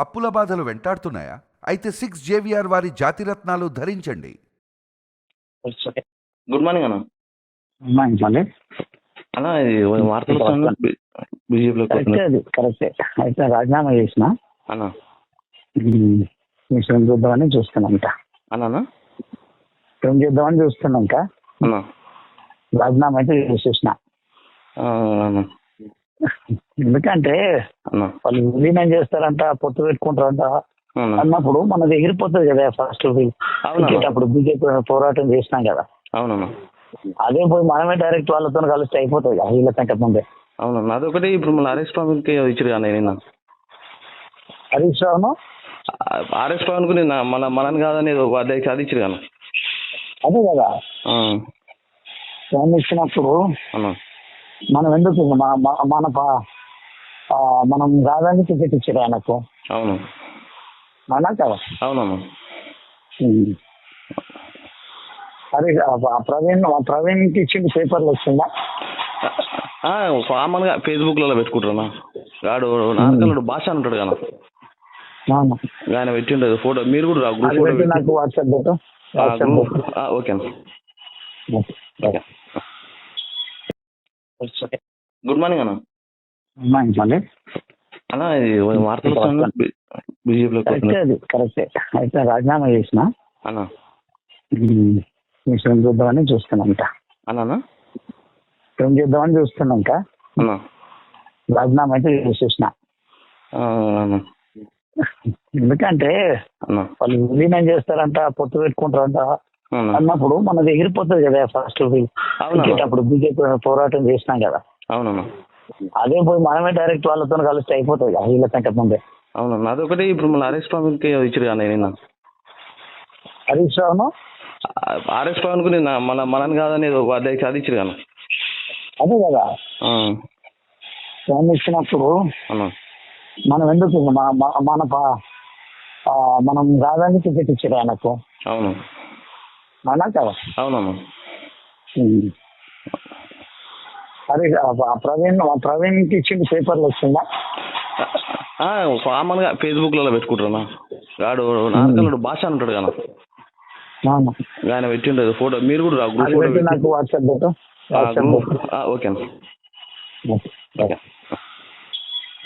అప్పుల బాధలు వెంటాడుతున్నాయా? అయితే సిక్స్ జేవిఆర్ వారి జాతిరత్నాలు ధరించండి. గుడ్ మార్నింగ్ అన్న. ఇది వార్తలు కరెక్టే అయితే రాజీనామా చేసిన. అన్న. ఫిల్మ్ చూద్దామని చూస్తున్నాం ఇంకా అన్న. ఫిల్మ్ చూద్దామని చూస్తున్నాం ఇంకా అన్న. రాజీనామా అయితే చేసేసిన. ఆ, అన్న. ఎందుకంటే వాళ్ళు విలీనం చేస్తారంట పొత్తు పెట్టుకుంటారంట. అన్న అన్నప్పుడు మనది ఎగిరిపోతుంది కదా ఫస్ట్ అప్పుడు బీజేపీ పోరాటం చేసినాం కదా. అవునన్న అదే పోయి మనమే డైరెక్ట్ వాళ్ళతో కలిస్తే అయిపోతుంది కదా వీళ్ళ కంటే ముందే. అవునన్న అదొకటి ఇప్పుడు మళ్ళీ ఆర్ఎస్ పవన్కి ఇచ్చారు కానీ నిన్న. హరీష్ రావును? ఆర్ఎస్ పవన్కు నిన్న మన మనని కాదని అధ్యక్ష అది ఇచ్చారు కానీ అదే కదా. ఇచ్చినప్పుడు మనం ఎందుకు మన మన- మన రాదని టికెట్ ఇచ్చారు ఆయనకు? అవును. అవునా కదా. అరే ఆ, ఆ ప్రవీణ్ ఆ ప్రవీణ్కి ఇచ్చింది పేపర్లు వచ్చిందా? ఆ, కామన్గా ఫేస్బుక్లలో పెట్టుకుంటారన్న వాడు నార్కలుడు భాష కానీ అవును. ఆయన పెట్టిండదు ఫోటో. మీరు కూడా అది నాకు వాట్సాప్ ఓకే అన్న. ఓకే. గుడ్ మార్నింగ్ అన్న. ఉన్నాయి మళ్ళీ ఇది వార్తలు బీజేపీలో కరెక్టే అయితే రాజీనామా చేసిన? అన్న. ఫిల్మ్ చూద్దామని చూస్తున్నాం ఇంకా అన్న. ఫిల్మ్ చూద్దామని చూస్తున్నాం ఇంకా అన్న. రాజీనామా అయితే చేసేసిన. ఎందుకంటే వాళ్ళు విలీనం చేస్తారంట పొత్తు పెట్టుకుంటారంట. అన్నప్పుడు మనది ఎగిరిపోతుంది కదా ఫస్ట్ అప్పుడు బీజేపీ పోరాటం చేసినాం కదా. అవునన్న అదే పోయి మనమే డైరెక్ట్ వాళ్ళతో కలిస్తే అయిపోతుంది కదా వీళ్ళ కంటే ముందే. అవునన్న అదొకటి ఇప్పుడు మళ్ళీ ఆర్ఎస్ పవన్కి ఇచ్చారు కానీ నిన్న. హరీష్ రావును ఆర్ఎస్ పవన్కు నిన్న మన మనని కాదని అధ్యక్ష అది ఇచ్చారు కానీ అదే కదా. ఫోన్ ఇచ్చినప్పుడు మనం ఎందుకు మన- మన- మన మనం రాదని టికెట్ ఇచ్చారు ఆయనకు. అవును. అవునా కదా అవునన్న ఉమ్. అరే ఆ, ఆ ప్రవీణ్ ఆ ప్రవీణ్కి ఇచ్చింది పేపర్లు వచ్చిందా? ఆ, కామన్గా ఫేస్బుక్లలో పెట్టుకుంటారన్న వాడు నార్కలుడు భాష కానీ అవును. ఆయన పెట్టిండదు ఫోటో. మీరు కూడా గ్రూప్ అది నాకు వాట్సాప్ ఓకే. ఓకే.